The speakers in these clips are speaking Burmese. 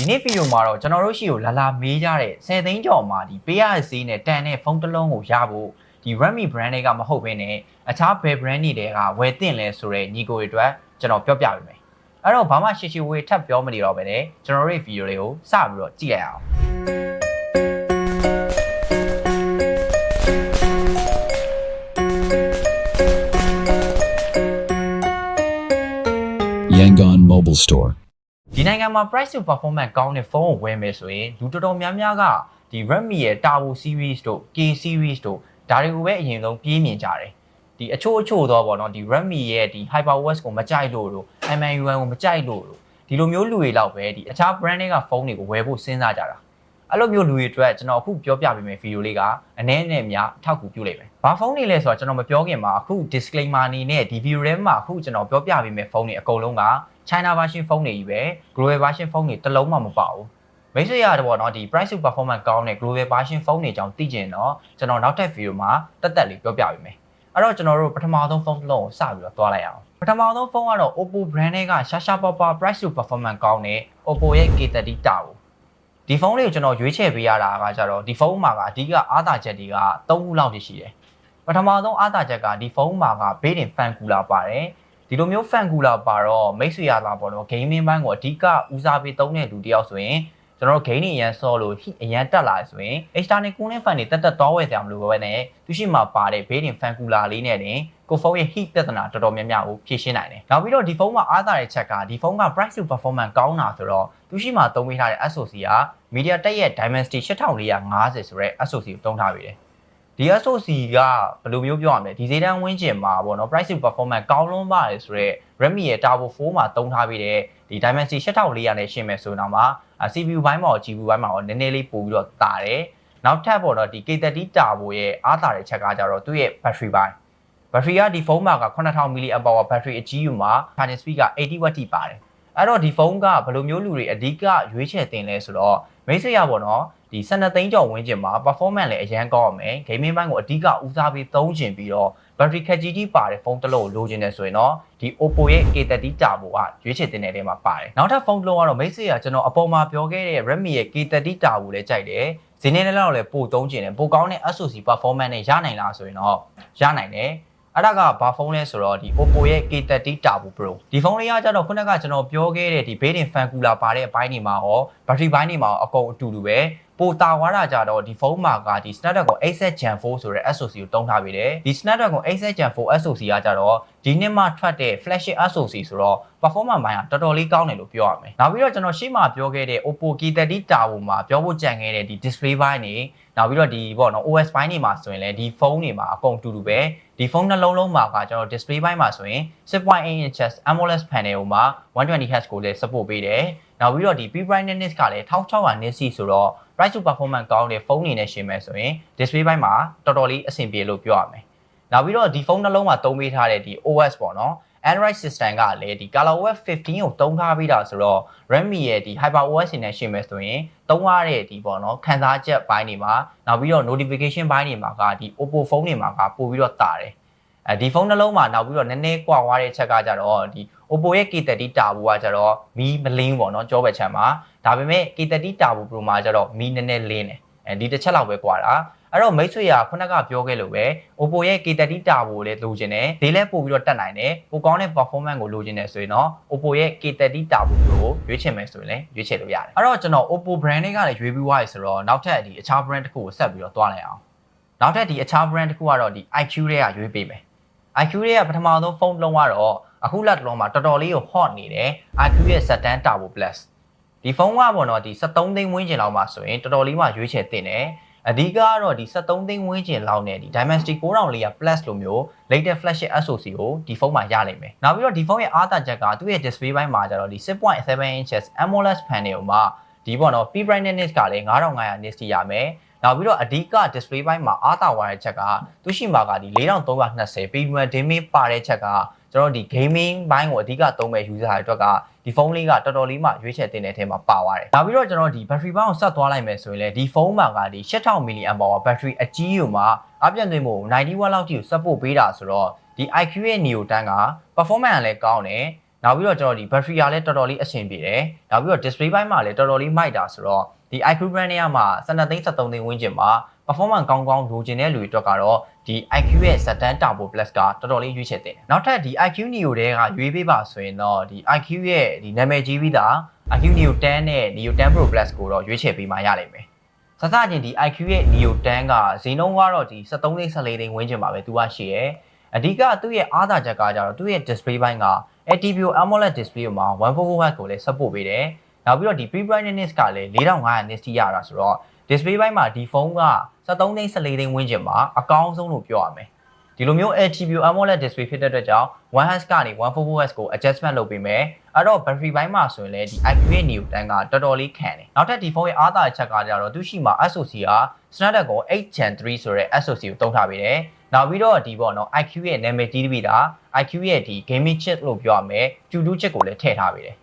ဒီနေ့ဗီဒီယိုမှာတော့ကျွန်တော်တို့ရှိကိုလာလာမေးကြတဲ့10သိန်းကျော်မှာဒီပေးရတဲ့ဈေးနဲ့တန်တဲ့ဖုန်းတစ်လုံးကိုရဖို့ဒီ Redmi brand တွေကမဟုတ်ဘဲနဲ့အခြားဘယ် brand တွေကဝယ်တင်လဲဆိုတဲ့ညီကိုတွေအတွက်ကျွန်တော်ပြောပြပေးမယ်အဲ့တော့ဘာမှရှေ့ရှေ့ဝေးထပ်ပြောမနေတော့ပဲねကျွန်တော်တို့ရဲ့ဗီဒီယိုလေးကိုစပြီးတော့ကြည့်လိုက်အောင် Yangon Mobile Store. ဒီနိုင်ငံမှာ price to performance ကောင်းတဲ့ဖုန်းကိုဝယ်မယ်ဆိုရင်လူတော်တော်များများကဒီ Redmi ရဲ့ Turbo series တို့ K series တို့ဒါတွေကိုပဲအရင်ဆုံးပြေးမြင်ကြတယ်ဒီအချို့အချို့တော့ဗောနော်ဒီ Redmi ရဲ့ဒီ HyperOS ကိုမကြိုက်လို့တို့ MIUI ကိုမကြိုက်လို့တို့ဒီလိုမျိုးလူတွေလောက်ပဲဒီအခြား brand တွေကဖုန်းတွေကိုဝယ်ဖို့စဉ်းစားကြတာ အဲ့လိုမျိုးလူတွေအတွက်ကျွန်တော်အခုပြောပြပေးမယ့်ဗီဒီယိုလေးကအနည်းနဲ့များအထောက်အကူပြုလိမ့်မယ်။ဘာဖုန်းတွေလဲဆိုတော့ကျွန်တော်မပြောခင်မှာအခု disclaimer အနေနဲ့ဒီဗီဒီယိုထဲမှာအခုကျွန်တော်ပြောပြပေးမယ့်ဖုန်းတွေအကုန်လုံးက China version ဖုန်းတွေကြီးပဲ global version ဖုန်းတွေတစ်လုံးမှမပါဘူး။မိတ်ဆွေရတယ်ပေါ့နော်ဒီ price to performance ကောင်းတဲ့ global version ဖုန်းတွေအကြောင်းသိကျင်တော့ကျွန်တော်နောက်ထပ်ဗီဒီယိုမှာတက်တက်လေးပြောပြပေးမယ်။အဲ့တော့ကျွန်တော်တို့ပထမဆုံးဖုန်းတစ်လုံးကိုစပြီးတော့သွားလိုက်အောင်။ပထမဆုံးဖုန်းကတော့ Oppo brand တွေကရှာရှာပါပါ price to performance ကောင်းတဲ့ Oppo ရဲ့ K30 Turbo ဒီဖုန်းလေးကိုကျွန်တော်ရွေးချယ်ပေးရတာကကြတော့ဒီဖုန်းမှာကအဓိကအားသာချက်တွေက၃ခုလောက်ရှိတယ်။ပထမဆုံးအားသာချက်ကဒီဖုန်းမှာကဘေးတင် fan cooler ပါတယ်။ဒီလိုမျိုး fan cooler ပါတော့မိတ်ဆွေရလာပေါ့နော် gaming ဘိုင်းကိုအဓိကဦးစားပေးသုံးတဲ့လူတယောက်ဆိုရင် ကျွန်တော်တို့ game တွေအရန်ဆော့လို့ heat အရန်တက်လာဆိုရင် external cooling fan တွေတက်တက်သွားဝယ်ကြမလို့ပဲနဲ့သူရှိမှာပါတဲ့ဘေးတင် fan cooler လေးနဲ့တင်ကိုဖုန်းရဲ့ heat ပြဿနာတော်တော်များများကိုဖြေရှင်းနိုင်တယ်။နောက်ပြီးတော့ဒီဖုန်းမှာအားသာတဲ့ချက်ကဒီဖုန်းက price to performance ကောင်းတာဆိုတော့သူရှိမှာသုံးပေးထားတဲ့ SoC က MediaTek ရဲ့ Dimensity 8450ဆိုတဲ့ SoC ကိုသုံးထားပေးတယ်။ ဒီ SoC ကဘယ်လိုမျိုးပြောရမလဲဒီဈေးတန်းဝင်းကျင်မှာပေါ့နော် price to performance ကောင်းလွန်းပါတယ်ဆိုတော့ Redmi ရဲ့ Turbo 4မှာသုံးထားပေးတဲ့ဒီ Dimensity 8400နဲ့ရှင်းမယ်ဆိုတော့မှ CPU ဘိုင်းမှာရော GPU ဘိုင်းမှာရောနည်းနည်းလေးပို့ပြီးတော့တာတယ်။နောက်ထပ်ပေါ့နော်ဒီ K30 Turbo ရဲ့အားသာတဲ့ချက်ကကြတော့သူ့ရဲ့ battery ဘိုင်းဘက်ထရီကဒီဖုန်းမှာက9000 mAh ဘက်ထရီအကြီးယူမှာ charging speed က80 watt ထိပါတယ်အဲ့တော့ဒီဖုန်းကဘယ်လိုမျိုးလူတွေအဓိကရွေးချယ်တင်လဲဆိုတော့မိတ်ဆွေရပေါ့နော် ဒီ12သိန်းကျော်ဝန်းကျင်မှာ performance လည်းအရန်ကောင်းအောင်မယ် gaming ဘိုင်းကိုအဓိကဦးစားပေးသုံးချင်ပြီးတော့ battery ခက်ကြီးကြီးပါတဲ့ဖုန်းတစ်လုံးကိုလိုချင်တယ်ဆိုရင်တော့ဒီ Oppo ရဲ့ K30 Turbo ကရွေးချယ်တင်တဲ့နေရာမှာပါတယ်နောက်ထပ်ဖုန်းတစ်လုံးကတော့မိတ်ဆွေရကျွန်တော်အပေါ်မှာပြောခဲ့တဲ့ Redmi ရဲ့ K30 Turbo လည်းကြိုက်တယ်ဈေးနဲ့လည်းတော့လည်းပိုသုံးချင်တယ်ပိုကောင်းတဲ့ SoC performance နဲ့ရနိုင်လားဆိုရင်တော့ရနိုင်တယ်အဲ့ဒါကဘာဖုန်းလဲဆိုတော့ဒီ Oppo ရဲ့ K30 Turbo Pro ဒီဖုန်းလေးကကြတော့ခုနကကျွန်တော်ပြောခဲ့တဲ့ဒီ Built-in fan cooler ပါတဲ့အပိုင်းတွေမှာရော battery ဘိုင်းတွေမှာရောအကုန်အတူတူပဲ ပိုတာွားတာကြတော့ဒီဖုန်းမှာကဒီ Snapdragon 8 Gen 4ဆိုတဲ့ SoC ကိုတုံးထားပေးတယ်ဒီ Snapdragon 8 Gen 4 SoC ကကြတော့ဒီနှစ်မှထွက်တဲ့ flagship SoC ဆိုတော့ performance ဘိုင်းကတော်တော်လေးကောင်းတယ်လို့ပြောရမယ်နောက်ပြီးတော့ကျွန်တော်ရှေ့မှာပြောခဲ့တဲ့ Oppo K30 Turbo မှာပြောဖို့ကြံခဲ့တဲ့ဒီ display ဘိုင်းတွေနောက်ပြီးတော့ဒီပေါ့နော် OS ဘိုင်းတွေမှာဆိုရင်လည်းဒီဖုန်းတွေမှာအကုန်တူတူပဲဒီဖုန်းနှလုံးလုံးမှာကကျွန်တော် display ဘိုင်းမှာဆိုရင်6.8 inches AMOLED panel ကိုမှာ 120Hz ကိုလည်း support ပေးတယ်နောက်ပြီးတော့ဒီ P brightness ကလည်း1600 nits ဆိုတော့ price to performance ကောင်းတဲ့ဖုန်းတွေနဲ့ရှင်မယ်ဆိုရင် display ဘိုင်းမှာတော်တော်လေးအဆင်ပြေလို့ပြောရမယ်နောက်ပြီးတော့ဒီဖုန်းနှလုံးမှာသုံးပေးထားတဲ့ဒီ OS ပေါ့နော် Android system ကလည်းဒီ ColorOS 15ကိုတုံးထားပြီးတာဆိုတော့ Redmi ရဲ့ဒီ HyperOS နဲ့ရှင်းမယ်ဆိုရင်တုံးရတဲ့ဒီပေါ့နော်ခန်းစားချက်ဘိုင်းတွေမှာနောက်ပြီးတော့ notification ဘိုင်းတွေမှာကဒီ Oppo ဖုန်းတွေမှာကပို့ပြီးတော့တာတယ် အဲဒီဖုန်းနှလုံးမှာနောက်ပြီးတော့နည်းနည်းကွာွားတဲ့ချက်ကကြတော့ဒီ Oppo ရဲ့ K30 Turbo ကကြတော့မီးမလင်းပေါ့နော်ကြောဘက်ချမ်းမှာဒါပေမဲ့ K30 Turbo Pro မှာကြတော့မီးနည်းနည်းလင်းတယ်အဲဒီတစ်ချက်လောက်ပဲကွာတာအဲ့တော့မိတ်ဆွေကခုနကပြောခဲ့လို့ပဲ Oppo ရဲ့ K30 Turbo ကိုလည်းလိုချင်တယ်ဈေးလည်းပို့ပြီးတော့တက်နိုင်တယ်ပိုကောင်းတဲ့ performance ကိုလိုချင်တယ်ဆိုရင်တော့ Oppo ရဲ့ K30 Turbo Pro ကိုရွေးချယ်မယ်ဆိုရင်လည်းရွေးချယ်လို့ရတယ်အဲ့တော့ကျွန်တော် Oppo brand တွေကလည်းရွေးပြီးွားရဆိုတော့နောက်ထပ်ဒီအခြား brand တစ်ခုကိုဆက်ပြီးတော့တွားလိုက်အောင်နောက်ထပ်ဒီအခြား brand တစ်ခုကတော့ဒီ IQ တွေကရွေးပေးမယ် IQ တွေကပထမဆုံးဖုန်းလုံးကတော့အခုလက်တလုံးမှာတော်တော်လေးကို hot နေတယ် IQ ရဲ့ Saturn Turbo Plus ဒီဖုန်းကပေါ့နော်ဒီ73သိန်းဝန်းကျင်လောက်မှာဆိုရင်တော်တော်လေးမှရွေးချယ်တင်တယ်အဓိကကတော့ဒီ73သိန်းဝန်းကျင်လောက်နဲ့ဒီ Dimensity 9400 Plus လိုမျိုး latest flagship SoC ကိုဒီဖုန်းမှာရလိမ့်မယ်။နောက်ပြီးတော့ဒီဖုန်းရဲ့အားသာချက်ကသူ့ရဲ့ display ဘိုင်းမှာကျတော့ဒီ6.7 inches AMOLED panel မှာဒီပေါ့နော် P brightness ကလည်း9500 nits ရမယ်။ နောက်ပြီးတော့အဓိက display ဘိုင်းမှာအားသာဝါတဲ့ချက်ကသူရှိမှာကဒီ4320 premium dimming ပါတဲ့ချက်ကကျွန်တော်ဒီ gaming ဘိုင်းကိုအဓိကသုံးမဲ့ user တွေအတွက်ကဒီဖုန်းလေးကတော်တော်လေးမှရွေးချယ်တင်တဲ့အထဲမှာပါသွားတယ်။နောက်ပြီးတော့ကျွန်တော်ဒီ battery ဘိုင်းကိုဆက်သွားလိုက်မယ်ဆိုရင်လည်းဒီဖုန်းမှာကဒီ8000 mAh battery အကြီးယူမှာအပြည့်သွင်းဖို့90 watt လောက်ထိကို support ပေးတာဆိုတော့ဒီ IQ ရဲ့ Neo 10က performance ကလည်းကောင်းတယ်နောက်ပြီးတော့ကျွန်တော်ဒီ battery ကလည်းတော်တော်လေးအဆင်ပြေတယ်နောက်ပြီးတော့ display ဘိုင်းမှာလည်းတော်တော်လေးမိုက်တာဆိုတော့ ဒီ iQ brand တွေကမှာ12သိန်း73သိန်းဝန်းကျင်မှာ performance ကောင်းကောင်းလိုချင်တဲ့လူတွေအတွက်ကတော့ဒီ IQ ရဲ့ Saturn Turbo Plus ကတော်တော်လေးရွေးချယ်တင်တယ်နောက်ထပ်ဒီ IQ Neo တွေကရွေးပေးပါဆိုရင်တော့ဒီ IQ ရဲ့ဒီနာမည်ကြီးပြီးသား IQ Neo 10နဲ့ Neo 10 Pro Plus ကိုတော့ရွေးချယ်ပေးမှရလိမ့်မယ်စစချင်းဒီ IQ ရဲ့ Neo 10ကဈေးနှုန်းကတော့ဒီ73သိန်း14သိန်းဝန်းကျင်ပါပဲသူကရှိရယ်အဓိကသူ့ရဲ့အားသာချက်ကကြတော့သူ့ရဲ့ display ဘိုင်းက ATPO AMOLED display မှာ 144Hz ကိုလည်း support ပေးတယ် နောက်ပြီးတော့ဒီ pre-brightness ကလည်း4500 nits ထိရတာဆိုတော့ display ဘိုင်းမှာဒီဖုန်းက73သိန်း14သိန်းဝန်းကျင်မှာအကောင်းဆုံးလို့ပြောရမယ်ဒီလိုမျိုး ATPO AMOLED display ဖြစ်တဲ့အတွက်ကြောင့် 1Hz ကနေ 144Hz ကို adjustment လုပ်ပေးမယ်အဲ့တော့ battery ဘိုင်းမှာဆိုရင်လည်းဒီ IQ8 Neo 10ကတော်တော်လေးခံတယ်နောက်ထပ်ဒီဖုန်းရဲ့အားသာချက်ကကြတော့သူရှိမှာ SoC က Snapdragon 8 Gen 3ဆိုတဲ့ SoC ကိုသုံးထားပေးတယ်နောက်ပြီးတော့ဒီပေါ့နော် IQ ရဲ့နာမည်ကြီးတပြီတာ IQ ရဲ့ဒီ gaming chip လို့ပြောရမယ် Q2 chip ကိုလည်းထည့်ထားပေးတယ်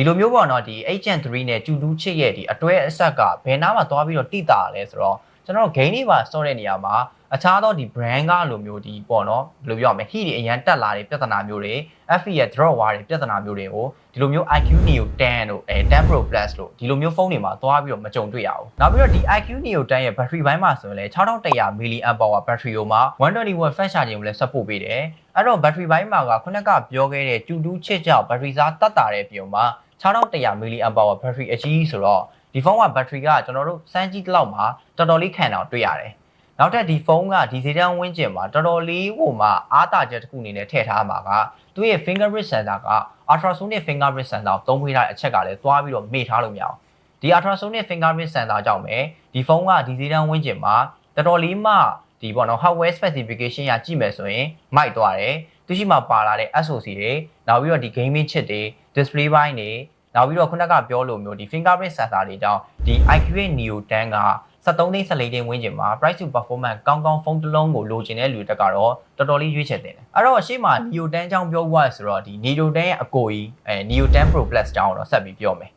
ဒီလိုမျိုးပေါ့နော်ဒီ8 Gen 3နဲ့ Q2 chip ရဲ့ဒီအတွဲအဆက်ကဘယ်နားမှာသွားပြီးတော့တိတာလဲဆိုတော့ကျွန်တော်တို့ game တွေပါစောတဲ့နေရာမှာအခြားသောဒီ brand ကလိုမျိုးဒီပေါ့နော်ဘယ်လိုပြောရမလဲ heat တွေအရန်တက်လာတဲ့ပြဿနာမျိုးတွေ FE ရဲ့ drop war တွေပြဿနာမျိုးတွေကိုဒီလိုမျိုး IQ Neo 10တို့အဲ10 Pro Plus လို့ဒီလိုမျိုးဖုန်းတွေမှာသွားပြီးတော့မကြုံတွေ့ရဘူးနောက်ပြီးတော့ဒီ IQ Neo 10ရဲ့ battery ဘိုင်းမှာဆိုရင်လည်း6100 mAh battery ကိုမှာ120 watt fast charging ကိုလည်း support ပေးတယ်အဲ့တော့ battery ဘိုင်းမှာကခုနကပြောခဲ့တဲ့ကျူတူးချစ်ကြောင့် battery စားတက်တာတဲ့ပြုံမှာ 6100 mAh battery အကြီးဆိုတော့ဒီဖုန်းက battery ကကျွန်တော်တို့စမ်းကြည့်လောက်မှာတော်တော်လေးခံအောင်တွေ့ရတယ်နောက်ထပ်ဒီဖုန်းကဒီဈေးတန်းဝင်းကျင်မှာတော်တော်လေးဟိုမှာအားတာချက်တစ်ခုအနေနဲ့ထည့်ထားမှာကသူ့ရဲ့ fingerprint sensor က ultrasonic fingerprint sensor ကိုသုံးပေးထားတဲ့အချက်ကလည်းသွားပြီးတော့မေ့ထားလို့မရအောင်ဒီ ultrasonic fingerprint sensor ကြောင့်ပဲဒီဖုန်းကဒီဈေးတန်းဝင်းကျင်မှာတော်တော်လေးမှဒီပေါ့နော် hardware specification ရကြည့်မယ်ဆိုရင်မိုက်သွားတယ် သူရှိမှပါလာတဲ့ SoC တွေနောက်ပြီးတော့ဒီ gaming chip တွေ display ဘိုင်းတွေနောက်ပြီးတော့ခုနကပြောလို့မျိုးဒီ fingerprint sensor တွေကြောင့်ဒီ IQ8 Neo 10က73သိန်း14သိန်းဝန်းကျင်မှာ price to performance ကောင်းကောင်းဖုန်းတစ်လုံးကိုလိုချင်တဲ့လူတက်ကတော့တော်တော်လေးရွေးချယ်တင်တယ်အဲ့တော့အရှိမ Neo 10အကြောင်းပြောဖို့ဆိုတော့ဒီ Neo 10ရဲ့အကိုကြီးအဲ Neo 10 Pro Plus အကြောင်းတော့ဆက်ပြီးပြောမယ်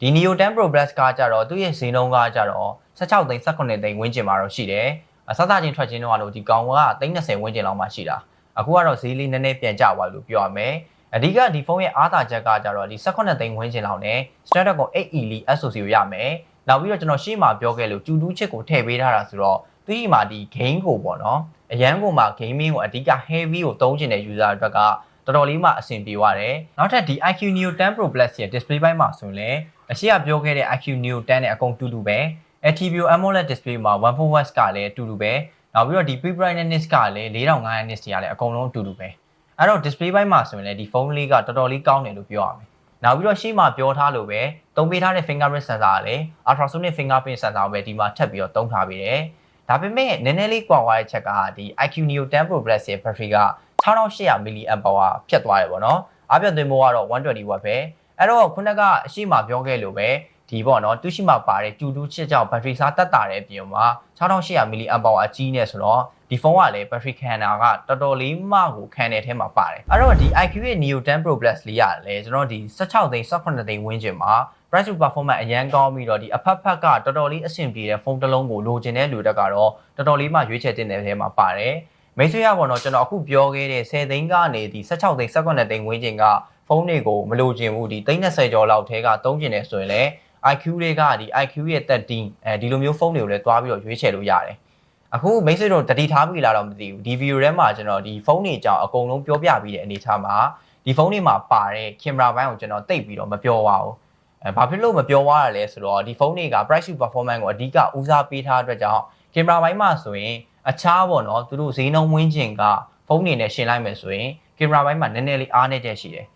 ဒီ Neo 10 Pro Plus ကကြတော့သူ့ရဲ့ဈေးနှုန်းကကြတော့16သိန်း18သိန်းဝန်းကျင်မှာတော့ရှိတယ်အစသချင်းထွက်ချင်းတော့လို့ဒီကောင်ကသိန်း20ဝန်းကျင်လောက်မှရှိတာ အခုကတော့ဈေးလေးနည်းနည်းပြန်ကျသွားလို့ပြောရမယ်အဓိကဒီဖုန်းရဲ့အားသာချက်ကကြတော့ဒီ18သိန်းဝန်းကျင်လောက်နဲ့ Snapdragon 8 Elite SoC ကိုရမယ်နောက်ပြီးတော့ကျွန်တော်ရှေ့မှာပြောခဲ့လို့ကျူတူးချစ်ကိုထည့်ပေးထားတာဆိုတော့သူဒီမှာဒီ game ကိုပေါ့နော်အရန်ကိုမှာ gaming ကိုအဓိက heavy ကိုသုံးချင်တဲ့ user အတွက်ကတော်တော်လေးမှအဆင်ပြေသွားတယ်နောက်ထပ်ဒီ IQ Neo 10 Pro Plus ရဲ့ display ဘိုင်းမှာဆိုရင်လည်းအရှိကပြောခဲ့တဲ့ IQ Neo 10နဲ့အကုန်တူတူပဲ ATPO AMOLED display မှာ 1.4Hz ကလည်းအတူတူပဲ နောက်ပြီးတော့ဒီ pre-brightness ကလည်း4500 nits ကြီးကလည်းအကုန်လုံးအတူတူပဲအဲ့တော့ display ဘိုင်းမှာဆိုရင်လည်းဒီဖုန်းလေးကတော်တော်လေးကောင်းတယ်လို့ပြောရမယ်နောက်ပြီးတော့ရှေ့မှာပြောထားလို့ပဲသုံးပေးထားတဲ့ fingerprint sensor ကလည်း ultrasonic fingerprint sensor ကိုပဲဒီမှာထပ်ပြီးတော့သုံးထားပေးတယ်ဒါပေမဲ့နည်းနည်းလေးကွာသွားတဲ့ချက်ကဒီ IQ Neo 10 Pro Plus ရဲ့ battery က6800 mAh ဖြတ်သွားတယ်ပေါ့နော်အားပြတ်သွင်းမှုကတော့120 watt ပဲအဲ့တော့ခုနကအရှိမပြောခဲ့လို့ပဲ ဒီပေါ့နော်သူရှိမှပါတဲ့ကျူတူးချစ်ကြောင့် battery စားတက်တာတဲ့ပြင်မှာ6800 mAh အကြီးနဲ့ဆိုတော့ဒီဖုန်းကလည်း battery ခံတာကတော်တော်လေးမှကိုခံတဲ့အထဲမှာပါတယ်အဲ့တော့ဒီ IQ ရဲ့ Neo 10 Pro Plus လေးရတယ်ကျွန်တော်ဒီ16သိန်း18သိန်းဝန်းကျင်မှာ price to performance အရန်ကောင်းပြီးတော့ဒီအဖက်ဖက်ကတော်တော်လေးအဆင်ပြေတဲ့ဖုန်းတစ်လုံးကိုလိုချင်တဲ့လူတက်ကတော့တော်တော်လေးမှရွေးချယ်တင်တဲ့အထဲမှာပါတယ်မိတ်ဆွေရပေါ့နော်ကျွန်တော်အခုပြောခဲ့တဲ့10သိန်းကနေဒီ16သိန်း18သိန်းဝန်းကျင်ကဖုန်းတွေကိုမလိုချင်ဘူးဒီ30ကျော်လောက်ထဲကသုံးကျင်နေဆိုရင်လည်း IQ တွေကဒီ IQ ရဲ့13အဲဒီလိုမျိုးဖုန်းတွေကိုလည်းတွားပြီးတော့ရွေးချယ်လို့ရတယ်အခုမိတ်ဆွေတို့တတိထားပြီလားတော့မသိဘူးဒီဗီဒီယိုထဲမှာကျွန်တော်ဒီဖုန်းတွေအကြောင်းအကုန်လုံးပြောပြပြီးတဲ့အနေအထားမှာဒီဖုန်းတွေမှာပါတဲ့ကင်မရာဘိုင်းကိုကျွန်တော်တိတ်ပြီးတော့မပြောပါဘူးအဲဘာဖြစ်လို့မပြောရရလဲဆိုတော့ဒီဖုန်းတွေက price to performance ကိုအဓိကဦးစားပေးထားတဲ့အတွက်ကြောင့်ကင်မရာဘိုင်းမှာဆိုရင်အခြားပေါ့နော်သူတို့ဈေးနှုန်းဝင်းကျင်ကဖုန်းတွေနဲ့ရှင်လိုက်မယ်ဆိုရင်ကင်မရာဘိုင်းမှာနည်းနည်းလေးအားနည်းချက်ရှိတယ်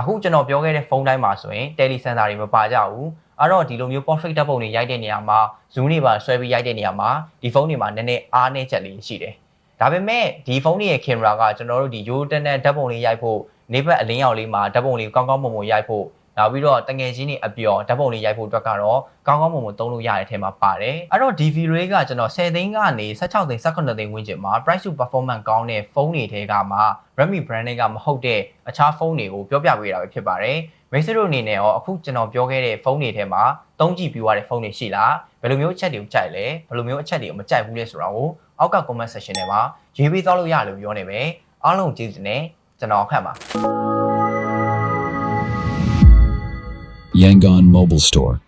အခုကျွန်တော်ပြောခဲ့တဲ့ဖုန်းတိုင်းမှာဆိုရင် tele sensor တွေမပါကြဘူးအဲ့တော့ဒီလိုမျိုး portrait ဓာတ်ပုံတွေရိုက်တဲ့နေရာမှာ zoom တွေပါဆွဲပြီးရိုက်တဲ့နေရာမှာဒီဖုန်းတွေမှာနည်းနည်းအားနည်းချက်လေးရှိတယ်ဒါပေမဲ့ဒီဖုန်းတွေရဲ့ကင်မရာကကျွန်တော်တို့ဒီ Yo တန်တန်ဓာတ်ပုံလေးရိုက်ဖို့နေဘက်အလင်းရောင်လေးမှာဓာတ်ပုံလေးကောင်းကောင်းမွန်မွန်ရိုက်ဖို့ နောက်ပြီးတော့တငယ်ချင်းတွေအပျော်ဓာတ်ပုံလေးရိုက်ဖို့အတွက်ကတော့ကောင်းကောင်းမွန်မွန်သုံးလို့ရတဲ့အထက်မှာပါတယ်အဲ့တော့ DV Ray ကကျွန်တော်10သိန်းကနေ16သိန်း18သိန်းဝန်းကျင်မှာ price to performance ကောင်းတဲ့ဖုန်းတွေထဲကမှ Redmi brand တွေကမဟုတ်တဲ့အခြားဖုန်းတွေကိုပြောပြပေးတာပဲဖြစ်ပါတယ်မိတ်ဆွေတို့အနေနဲ့ရောအခုကျွန်တော်ပြောခဲ့တဲ့ဖုန်းတွေထဲမှာသုံးကြည့်ပြီးသွားတဲ့ဖုန်းတွေရှိလားဘယ်လိုမျိုးအချက်တွေကိုကြိုက်လဲဘယ်လိုမျိုးအချက်တွေကိုမကြိုက်ဘူးလဲဆိုတာကိုအောက်က comment section ထဲမှာရေးပေးသွားလို့ရလို့ပြောနေပဲအားလုံးကျေးဇူးတင်နေကျွန်တော်ခန့်ပါ Yangon Mobile Store.